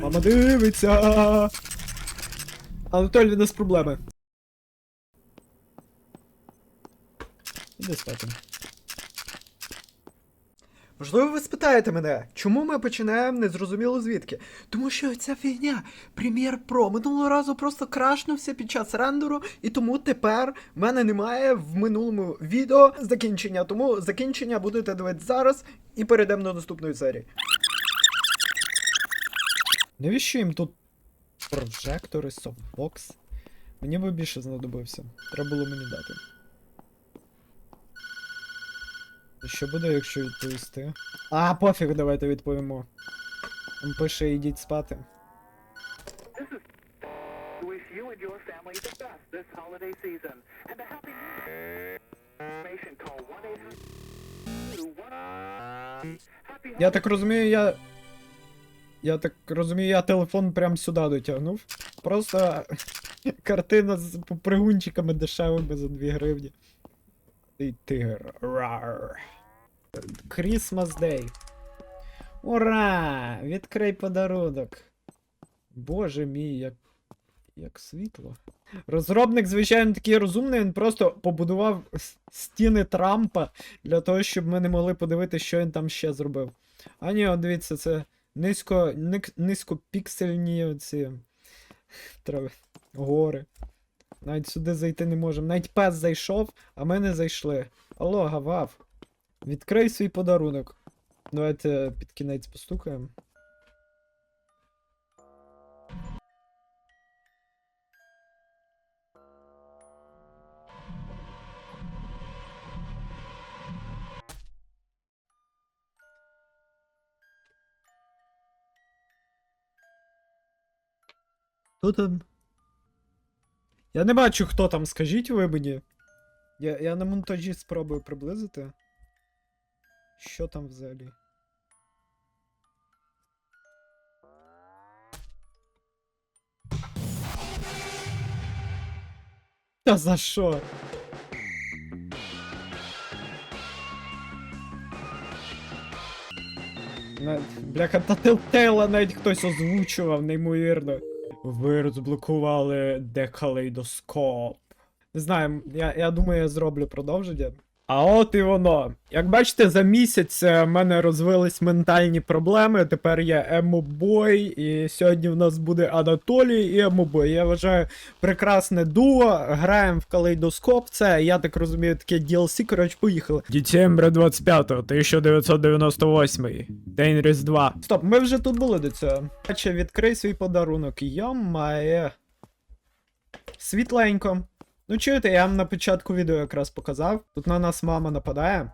Мама дивиться. Анатолій, у нас проблеми. Іди спати. Можливо, ви спитаєте мене, чому ми починаємо незрозуміло звідки? Тому що ця фігня Premiere Pro минулого разу просто крашнувся під час рендеру, і тому тепер в мене немає в минулому відео закінчення. Тому закінчення будете дивитися зараз і перейдемо до наступної серії. Навіщо їм тут прожектори, софтбокс? Мені би більше знадобився. Треба було мені дати. І Що буде, якщо відповісти? А, пофіг, давайте відповімо. Він пише, йдіть спати. wish you and your family the best this holiday season and a happy new year. Information call 1-800 Happy Я так розумію, я. Я так розумію, я телефон прям сюди дотягнув. Просто картина з попригунчиками дешевими за 2 гривні. Ти тигр. Рар. Christmas Day. Ура! Відкрий подарунок. Боже мій, як. Як світло. Розробник, звичайно, такий розумний, він просто побудував стіни Трампа для того, щоб ми не могли подивитися, що він там ще зробив. А ні, от дивіться, це низько, низькопіксельні ці трави, гори. Навіть сюди зайти не можемо. Навіть пес зайшов, а ми не зайшли. Алло, гавав. Відкрий свій подарунок. Давайте під кінець постукаємо. Хто там? Я не бачу, хто там, скажіть ви мені. Я, я на монтажі спробую приблизити. Що там взагалі? Та за що? На- Бляха, та Телтейла навіть хтось озвучував, неймовірно. Ви розблокували декалейдоскоп. Не знаю, я, я думаю, я зроблю продовження. А от і воно. Як бачите, за місяць е, в мене розвились ментальні проблеми. Тепер я емобой, і сьогодні в нас буде Анатолій і емобой. Я вважаю прекрасне дуо. Граємо в калейдоскоп. Це, я так розумію, таке DLC. Коротше, поїхали. Декабря 25 1998. День Різдва. Стоп, ми вже тут були до цього. Наче відкрий свій подарунок. Йомає. Світленько. Ну чуєте, я вам на початку відео якраз показав. Тут на нас мама нападає.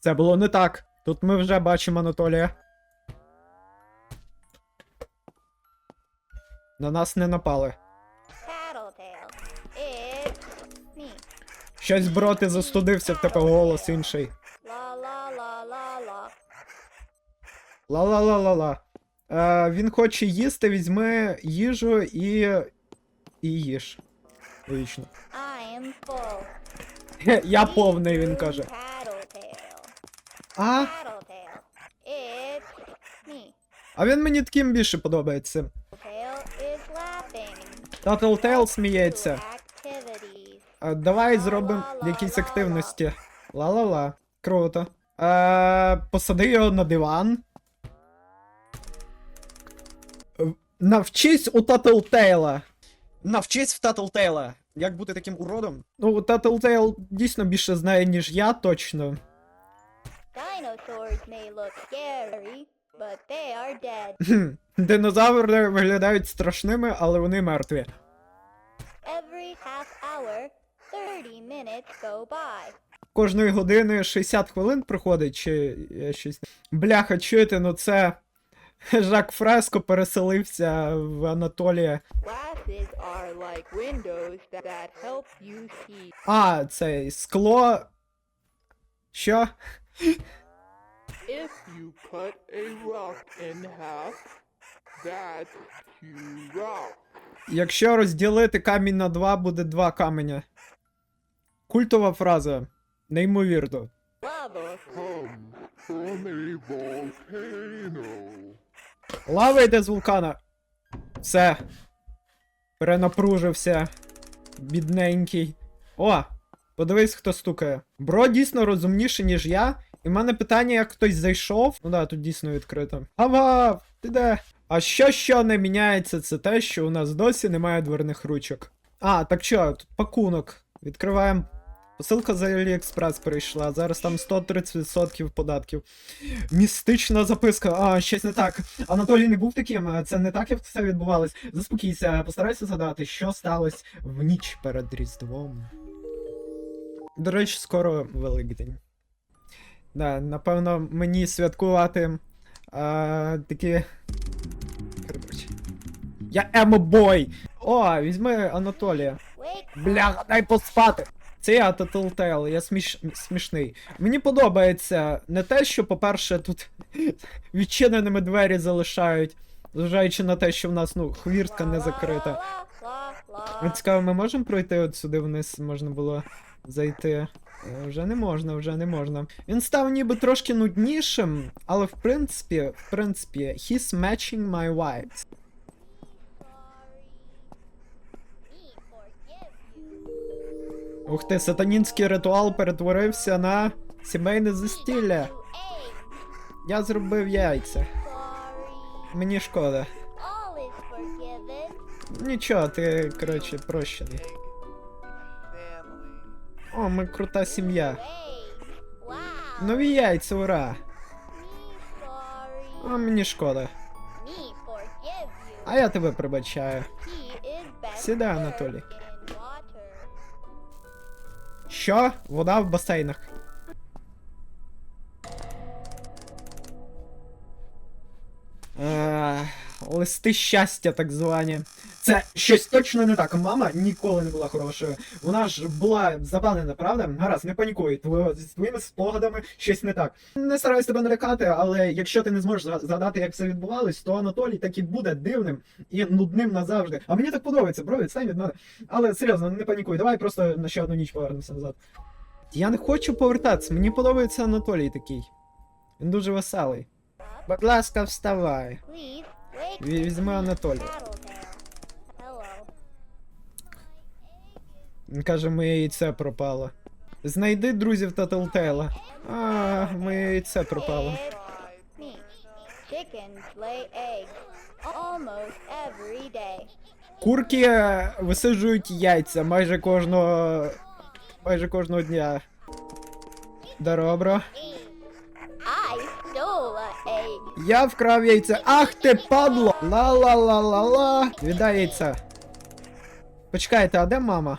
Це було не так. Тут ми вже бачимо Анатолія. На нас не напали. Щось броти застудився в тебе голос інший. Ла-ла-ла-ла-ла. Е, він хоче їсти, візьми їжу і. І їж. Логічно. Я повний, він каже. А? А він мені таким більше подобається. Tattletale сміється. А, давай зробимо якісь активності. Ла-ла-ла. Круто. Е, посади його на диван. Е, Навчись у Tattletale. Навчись в Tattletale. Як бути таким уродом? Ну, Tattletale дійсно більше знає, ніж я, точно. Dinosaurs may look scary, but they are dead. Динозаври виглядають страшними, але вони мертві. Every half hour, 30 minutes go by. Кожної години 60 хвилин проходить, чи я щось. Бляха, чуєте, ну це. Жак Фреско переселився в Анатолія. Are like that, that help you see. А, це скло. Що? If you cut a rock in half, that's two rocks. Якщо розділити камінь на два, буде два каменя. Культова фраза. Неймовірно. Lava comes from a volcano. Лава йде з вулкана. Все. Перенапружився. Бідненький. О! Подивись, хто стукає. Бро дійсно розумніший, ніж я. І в мене питання, як хтось зайшов. Ну да, тут дійсно відкрито. Ава, ти де? А що що не міняється, це те, що у нас досі немає дверних ручок. А, так що, тут пакунок. Відкриваємо. Посилка з AliExpress прийшла. Зараз там 130% податків. Містична записка. А, щось не так. Анатолій не був таким. Це не так, як все відбувалось. Заспокійся, постарайся згадати, що сталося в ніч перед Різдвом. До речі, скоро Великдень. Да, напевно, мені святкувати а, такі. Я емо-бой! О, візьми Анатолія. Бля, дай поспати. Це я та Telltale, я сміш... смішний. Мені подобається не те, що, по-перше, тут відчиненими двері залишають, зважаючи на те, що в нас, ну, хвіртка не закрита. От цікаво, ми можемо пройти от сюди вниз, можна було зайти. Е, Вже не можна, вже не можна. Він став ніби трошки нуднішим, але в принципі, в принципі, he's matching my vibes. Ух ти, сатанінський ритуал перетворився на сімейне застілля. Я зробив яйця. Мені шкода. Нічого, ти, коротше, прощений. О, ми крута сім'я. Нові яйця, ура! А мені шкода. А я тебе прибачаю. Сідай, Анатолій. Що? Вода в басейнах. Е, Листи щастя, так звані. Це щось точно не так. Мама ніколи не була хорошою. Вона ж була забанена, правда? Гаразд, не панікуй. Тво- З твоїми спогадами щось не так. Не стараюсь тебе налякати, але якщо ти не зможеш зга- згадати, як все відбувалось, то Анатолій так і буде дивним і нудним назавжди. А мені так подобається, бро, відстань від мене. Але серйозно, не панікуй, давай просто на ще одну ніч повернемося назад. Я не хочу повертатися, мені подобається Анатолій такий. Він дуже веселий. Будь ласка, вставай. Візьми Анатолія. Tattletale. Hello. Він каже, моє яйце пропало. Знайди друзів та Телтейла. А, моє яйце пропало. Курки е, висиджують яйця майже кожного. майже кожного дня. Добро. Я вкрав яйце. Ах ти падло! Ла-ла-ла-ла-ла. Віддай яйце. Почекайте, а де мама?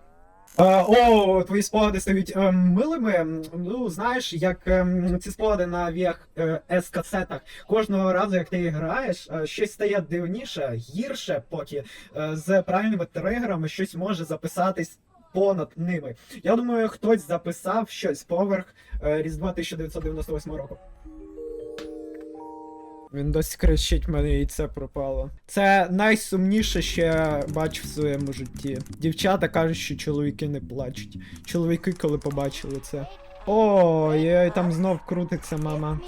о, твої спогади стають ем, милими. Ну, знаєш, як ем, ці спогади на віях е, S-касетах. Кожного разу, як ти граєш, е, щось стає дивніше, гірше, поки е, з правильними тригерами щось може записатись понад ними. Я думаю, хтось записав щось поверх е, Різдва 1998 року. Він досі кричить, мене яйце пропало. Це найсумніше, що я бачу в своєму житті. Дівчата кажуть, що чоловіки не плачуть. Чоловіки, коли побачили це. О, є, там знов крутиться мама.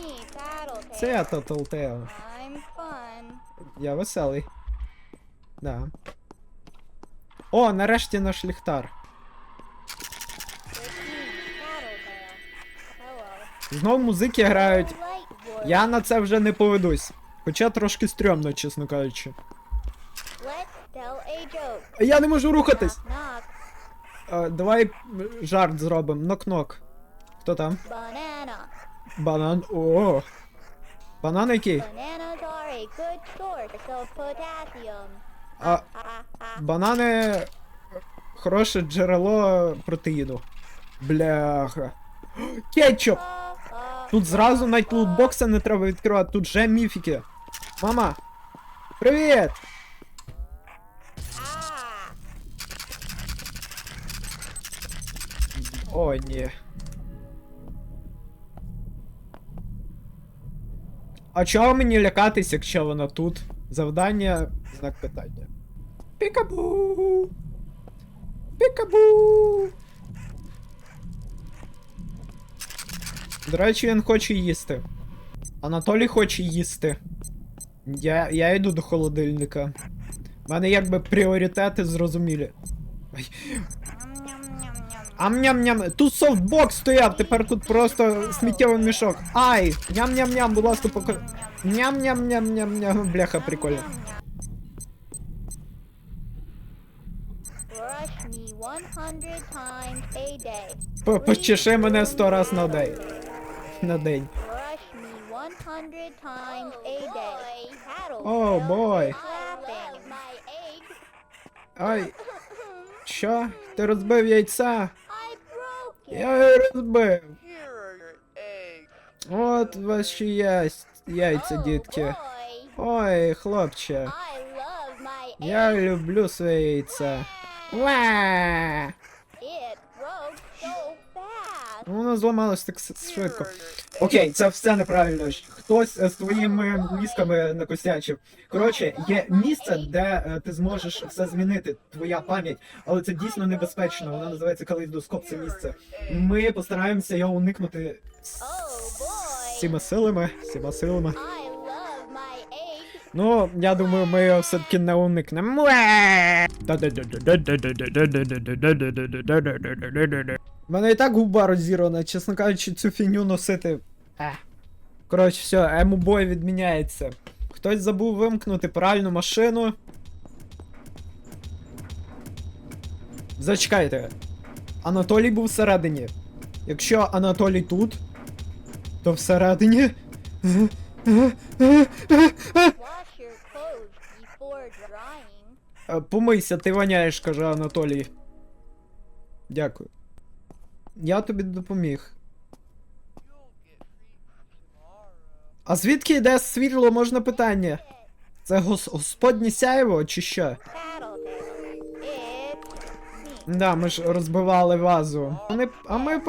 Це я Таталтео. I'm. Я веселий. Да. О, нарешті наш ліхтар. Знов музики грають. Я на це вже не поведусь. Хоча трошки стрьомно, чесно кажучи. Я не можу рухатись. А, давай жарт зробимо. Нок-нок. Хто там? Banana. Банан. О. Банан який? А банани хороше джерело протеїну. Бляха. Кетчуп! Тут зразу навіть лутбокса не треба відкривати, тут же міфіки. Мама! Привіт! О, ні. А чого мені лякатись, якщо вона тут? Завдання, знак питання. Пікабу! Пікабу! До речі, він хоче їсти. Анатолій хоче їсти. Я, я йду до холодильника. У мене якби пріоритети зрозумілі. Ай. Ам-ням-ням. Тут софтбокс стояв, тепер тут просто сміттєвий мішок. Ай! Ням-ням-ням, будь ласка, пока. Ням-ням-ням-ням-ням. Бляха, прикольно. Brush me 100 times a day. П- Почеши мене сто раз на день. На день. Brush me 100 times a day. That'll О, бой. Ай. Що? Ти розбив яйця? Я його розбив. От ваші ясь- яйця, Oh, дітки. Ой, хлопче. Я люблю своє яйце. Ва! Fast. Воно зламалось так швидко. Окей, це все неправильно. Хтось з твоїми мізками накосячив. Коротше, є місце, де е, ти зможеш все змінити, твоя пам'ять, але це дійсно небезпечно. Воно називається калейдоскоп, це місце. Ми постараємося його уникнути всіма силами. Всіма силами. Ну, я думаю, ми його все-таки не уникнемо. У мене і так губа розірвана, чесно кажучи, цю фіню носити. Е. Коротше, все, емобой відміняється. Хтось забув вимкнути пральну машину. Зачекайте. Анатолій був всередині. Якщо Анатолій тут, то всередині. Е, Помийся, ти воняєш, каже Анатолій. Дякую. Я тобі допоміг. А звідки йде світло, можна питання? Це гос- господнє сяйво чи що? Да, ми ж розбивали вазу. Ми, а ми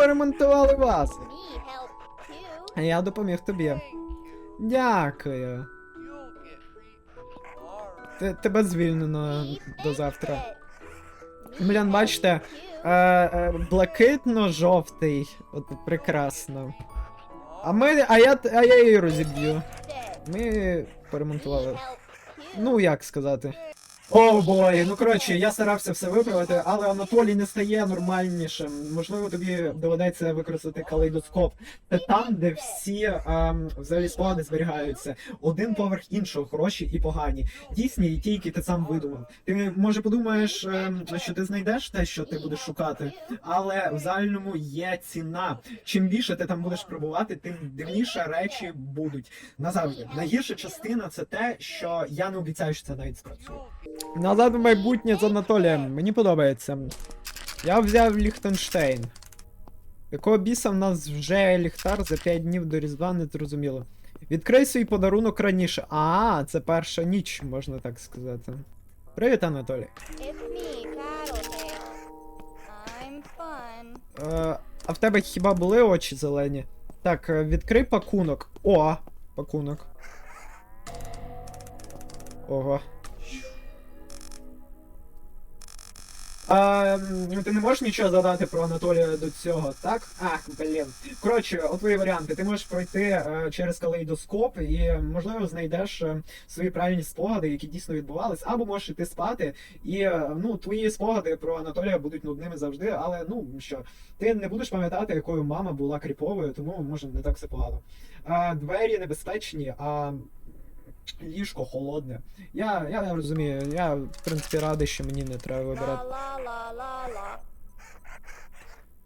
help too. А я допоміг тобі. Дякую. Тебе звільнено до завтра. Блін, бачите, е, е, блакитно-жовтий. От прекрасно. А ми. А я, а я її розіб'ю. Ми too. Ну, як сказати. О, бой, ну коротше, я старався все виправити, але Анатолій не стає нормальнішим. Можливо, тобі доведеться використати калейдоскоп. Це там, де всі ем, взагалі спогади зберігаються. Один поверх іншого, хороші і погані. Дійсні і ті, які ти сам видумав. Ти може подумаєш, ем, що ти знайдеш те, що ти будеш шукати, але в загальному є ціна. Чим більше ти там будеш пробувати, тим дивніше речі будуть. Назавжди. Найгірша частина це те, що я не обіцяю, що це навіть спрацює. Назад в майбутнє з Анатолієм. Мені подобається. Я взяв Ліхтенштейн. Якого біса в нас вже ліхтар за 5 днів до Різдва не зрозуміло. Відкрий свій подарунок раніше. А, це перша ніч, можна так сказати. Привіт, Анатолій. Е, а в тебе хіба були очі зелені? Так, е, відкрий пакунок. О, пакунок. Ого. А, ти не можеш нічого задати про Анатолія до цього, так? Ах, блін. Коротше, от твої варіанти. Ти можеш пройти е, через калейдоскоп і, можливо, знайдеш е, свої правильні спогади, які дійсно відбувались, або можеш іти спати, і е, ну, твої спогади про Анатолія будуть нудними завжди, але ну що, ти не будеш пам'ятати, якою мама була кріповою, тому може не так все погано. А, двері небезпечні, а ліжко холодне. Я, я розумію, я в принципі радий, що мені не треба вибирати.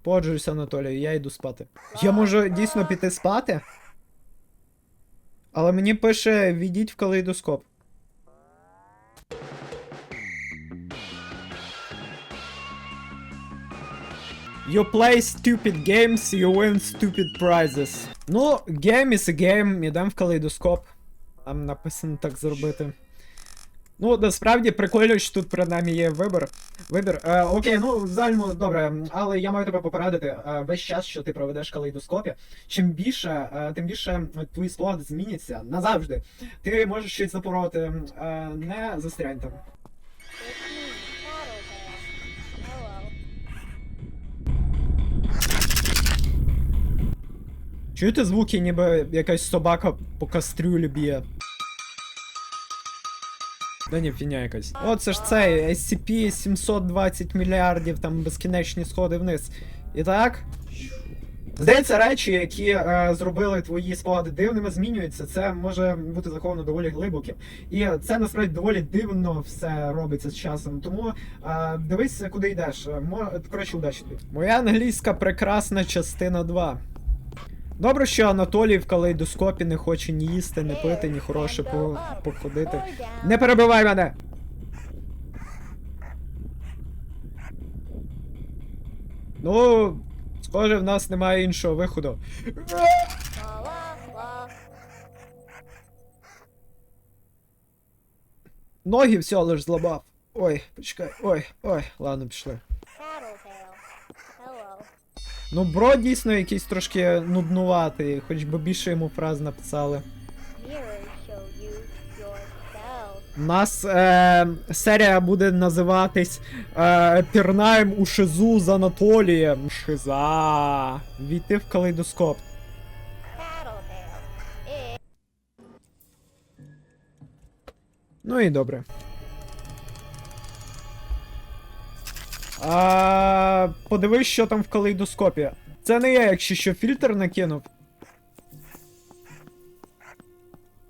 Погоджуюся, Анатолію, я йду спати. Я можу дійсно піти спати? Але мені пише відіть в калейдоскоп. You play stupid games, you win stupid prizes. Ну, game is a game, ідем в калейдоскоп. Там написано так зробити. Ну, насправді прикольно, що тут нами є вибір. Вибір. Е, окей, ну в загальному добре, але я маю тебе попередити. Е, весь час, що ти проведеш калейдоскопі, чим більше, е, тим більше твої спогади зміняться назавжди. Ти можеш щось запороти, е, не застрянь там. Чуєте звуки, ніби якась собака по кастрюлі б'є? Да ні, фіня якась. О, це ж цей SCP 720 мільярдів, там безкінечні сходи вниз. І так. Здається, речі, які е, зробили твої спогади дивними, змінюються. Це може бути заховано доволі глибоко. І це насправді доволі дивно все робиться з часом. Тому е, дивись, куди йдеш. Мо... Коротше, удачі тобі. Моя англійська прекрасна частина 2. Добре, що Анатолій в калейдоскопі не хоче ні їсти, ні пити, ні хороше по... походити. Не перебивай мене! Ну, схоже, в нас немає іншого виходу. Ноги все лиш зламав. Ой, почекай, ой, ой, ладно, пішли. Ну, бро дійсно якийсь трошки нуднуватий, хоч би більше йому фраз написали. У нас е, серія буде називатись е, Пірнаєм у шизу з Анатолієм. Шиза. Війти в калейдоскоп. Ну і добре. А, подивись, що там в калейдоскопі. Це не я, якщо що фільтр накинув.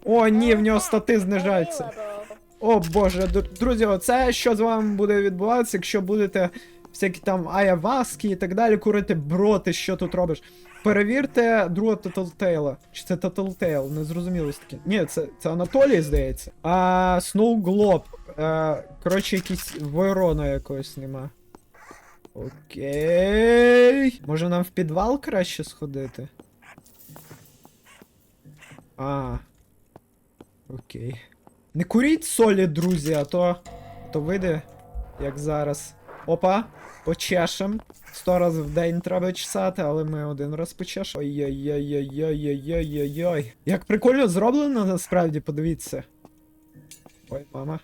О, ні, в нього стати знижаються. О боже, друзі, оце що з вами буде відбуватися, якщо будете всякі там аяваски і так далі курити, бро, ти що тут робиш? Перевірте другого Tattletale. Чи це Tattletale? Не зрозуміло таки. Ні, це, це Анатолій, здається. А Snow Globe. Е, коротше, якийсь ворона якогось нема. Окей. Може нам в підвал краще сходити? А. Окей. Не куріть солі, друзі, а то. то вийде, як зараз. Опа, почешем. Сто разів в день треба чесати, але ми один раз почешемо. Ой-ой-ой-ой-ой-ой-ой-ой. Як прикольно зроблено насправді, подивіться. Ой, мама.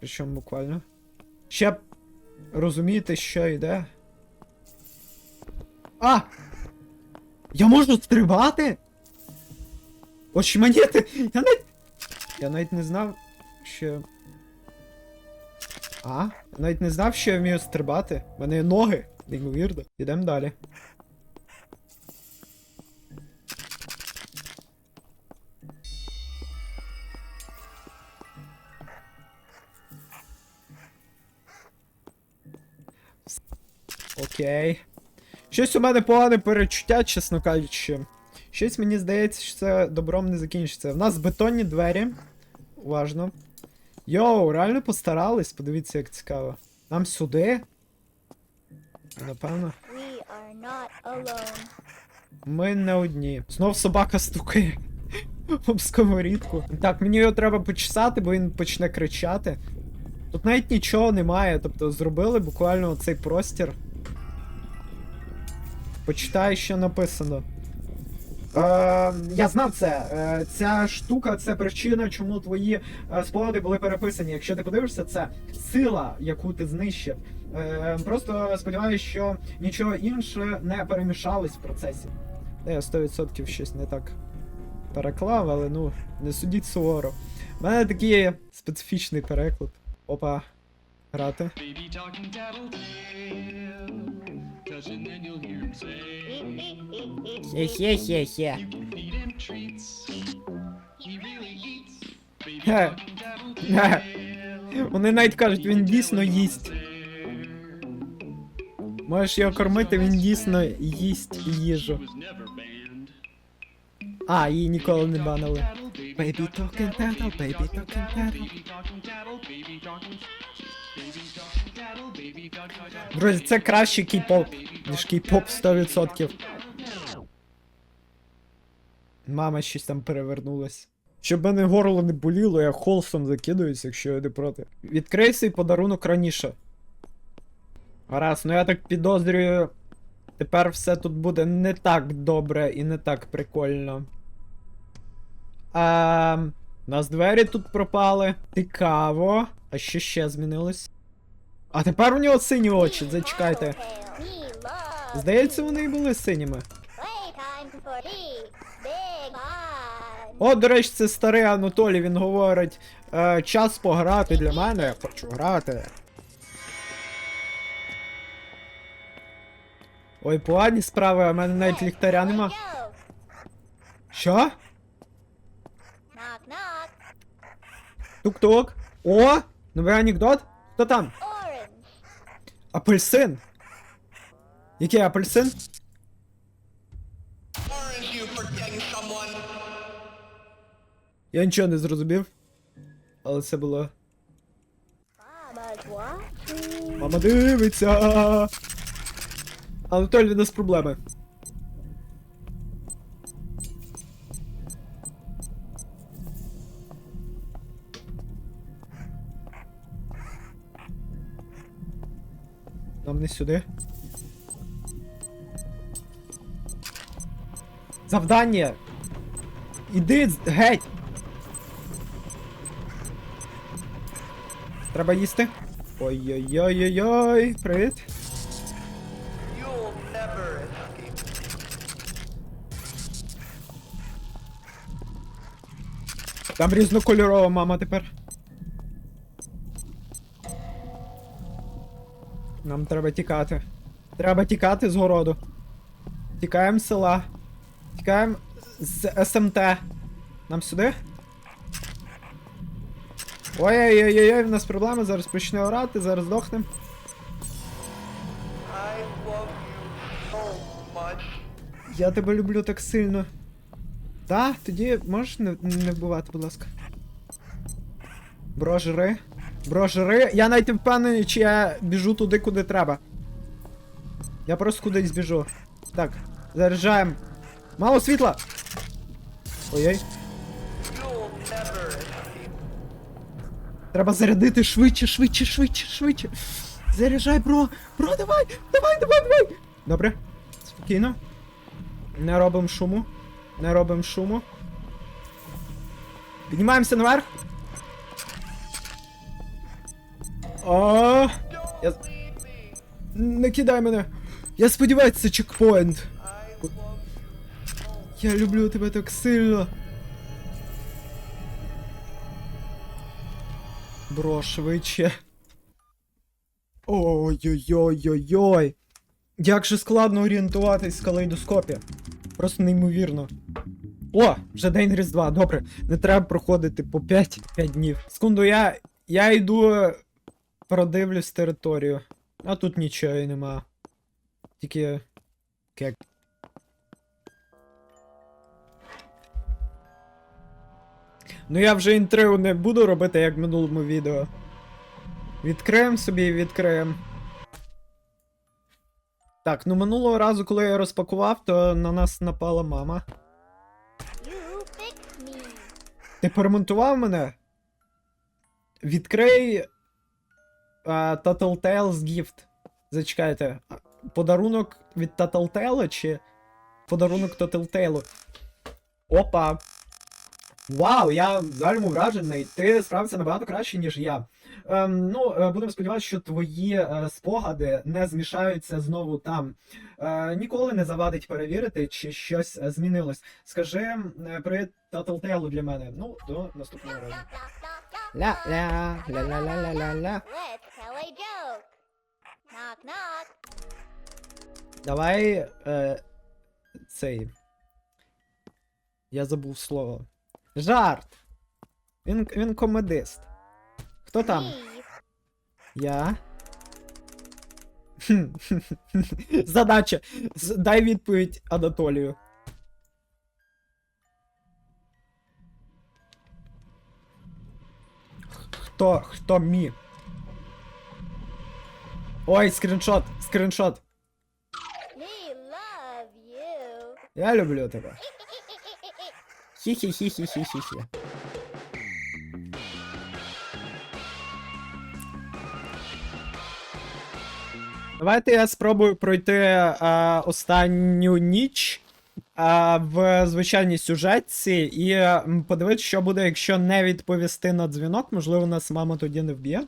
Причому буквально. Ще б розумієте, що йде. А! Я можу стрибати? Очманіти! Я навіть я навіть не знав, що. А? Я навіть не знав, що я вмію стрибати. У мене є ноги. Неймовірно. Йдемо далі. Окей. Щось у мене погане перечуття, чесно кажучи. Щось мені здається, що це добром не закінчиться. У нас бетонні двері. Уважно. Йоу, реально постарались, подивіться, як цікаво. Нам сюди? Напевно. Ми не одні. Знов собака стукає. Об сковорідку. Так, мені його треба почесати, бо він почне кричати. Тут навіть нічого немає, тобто зробили буквально цей простір. Почитай, що написано. Е, я знав це. Е, ця штука це причина, чому твої е, спогади були переписані. Якщо ти подивишся, це сила, яку ти знищив. Е, просто сподіваюся, що нічого інше не перемішалось в процесі. Я 100% щось не так переклав, але ну, не судіть суворо. У мене такий специфічний переклад. Опа. Грати. Baby talking tattletale. Touch and then you'll hear him say, Хе-хе-хе-хе. You can feed him treats. He really eats. Baby Хе. talking tattletale. Вони навіть кажуть, він дійсно їсть. Можеш його кормити, він дійсно їсть їжу. Was never banned. А, її ніколи не банили. Tattle, Baby talking tattle, baby talking tattle. Друзі, це краще кей-поп, ніж кей-поп 100%. Мама щось там перевернулась. Щоб мене горло не боліло, я холстом закидуюсь, якщо я не проти. Відкрий свій подарунок раніше. Гаразд, ну я так підозрюю. Тепер все тут буде не так добре і не так прикольно. А, у нас двері тут пропали. Цікаво. А що ще змінилось? А тепер у нього сині очі, зачекайте. Здається, вони і були синіми. О, до речі, це старий Анатолій, він говорить. Е, час пограти для мене, я хочу грати. Ой, погані справи, а в мене навіть ліхтаря нема. Що? Тук-тук. О! Новий анекдот? Хто там? Апельсин. Який апельсин? Я нічого не зрозумів. Але це було. Мама дивиться. Анатолій, у нас проблеми. Нам не сюди. Завдання! Іди геть! Треба їсти. Ой-ой-ой-ой-ой, привіт. Там різнокольорова мама тепер. Нам треба тікати. Треба тікати з городу. Тікаємо з села. Тікаємо з СМТ. Нам сюди? Ой-ой-ой-ой, в нас проблеми, зараз почне орати, зараз so. Я тебе люблю так сильно. Та, тоді можеш не, не вбивати, будь ласка. Бро, жри. Бро, жри. Я навіть не впевнений, чи я біжу туди, куди треба. Я просто кудись біжу. Так, заряджаємо. Мало світла! Ой-ой. Треба зарядити швидше, швидше, швидше, швидше. Заряджай, бро. Бро, давай, давай, давай, давай. Добре. Спокійно. Не робимо шуму. Не робимо шуму. Піднімаємося наверх. О, я... Не кидай мене. Я сподіваюся, це чекпоінт. Я люблю тебе так сильно. Бро, швидше. Ой-ой-ой-ой-ой. Як же складно орієнтуватись в калейдоскопі. Просто неймовірно. О, вже день Різдва, добре. Не треба проходити по 5, 5 днів. Секунду, я. Я йду. Продивлюсь територію. А тут нічого і нема. Тільки. Кек. Ну я вже інтригу не буду робити, як в минулому відео. Відкриємо собі і відкриємо. Так, ну минулого разу, коли я розпакував, то на нас напала мама. Ти поремонтував мене? Відкрий. А, Tattletales Gift. Зачекайте. Подарунок від Tattletale чи подарунок Tattletale? Опа! Вау, я взагалі вражений. Ти справився набагато краще, ніж я. Ем, ну, е, будемо сподіватися, що твої е, спогади не змішаються знову там. Е, ніколи не завадить перевірити, чи щось е, змінилось. Скажи е, привіт Tattletale для мене. Ну, до наступного разу. Ля-ля, ля-ля-ля-ля-ля-ля. Давай е, цей. Я забув слово. Жарт! Він, він комедист. Хто там? Я. Задача. Дай відповідь Анатолію. Хто? Хто мі? Ой, скріншот, скріншот. Я люблю тебе. Хі-хі-хі-хі-хі-хі-хі. Давайте я спробую пройти а, останню ніч в звичайній сюжетці і подивитися, що буде, якщо не відповісти на дзвінок. Можливо, нас мама тоді не вб'є.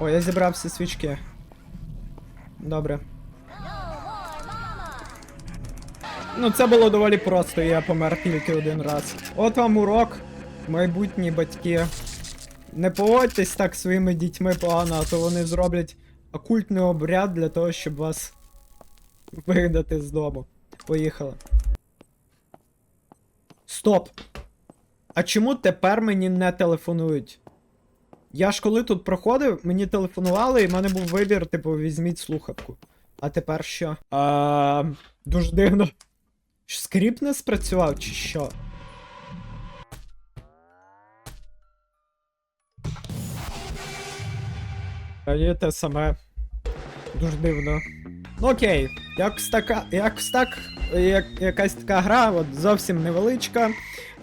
О, я зібрав всі свічки. Добре. Ну, це було доволі просто, я помер тільки один раз. От вам урок, майбутні батьки. Не поводьтесь так своїми дітьми погано, а то вони зроблять окультний обряд для того, щоб вас вигнати з дому. Поїхали. Стоп! А чому тепер мені не телефонують? Я ж коли тут проходив, мені телефонували, і в мене був вибір, типу, візьміть слухавку. А тепер що? А, дуже дивно. Ж Скрипт не спрацював, чи що? А є те саме. Дуже дивно. Ну окей, якось така, якось так, як, якась така гра, от зовсім невеличка.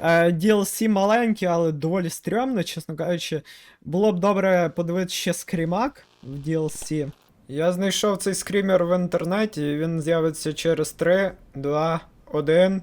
Е, DLC маленький, але доволі стрьомно, чесно кажучи. Було б добре подивитися ще скрімак в DLC. Я знайшов цей скрімер в інтернеті, і він з'явиться через 3, 2, 1.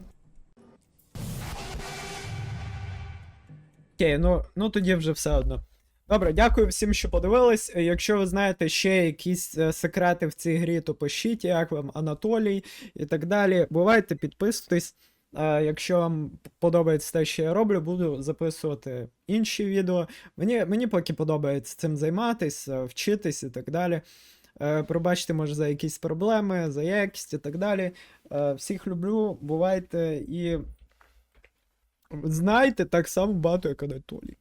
Окей, ну, ну тоді вже все одно. Добре, дякую всім, що подивились. Е, Якщо ви знаєте ще якісь е, секрети в цій грі, то пишіть, як вам Анатолій і так далі. Бувайте, підписуйтесь. Е, Якщо вам подобається те, що я роблю, буду записувати інші відео. Мені, мені поки подобається цим займатися, вчитись і так далі. Е, Пробачте, може, за якісь проблеми, за якість і так далі. Е, Всіх люблю, бувайте і знайте так само багато, як Анатолій.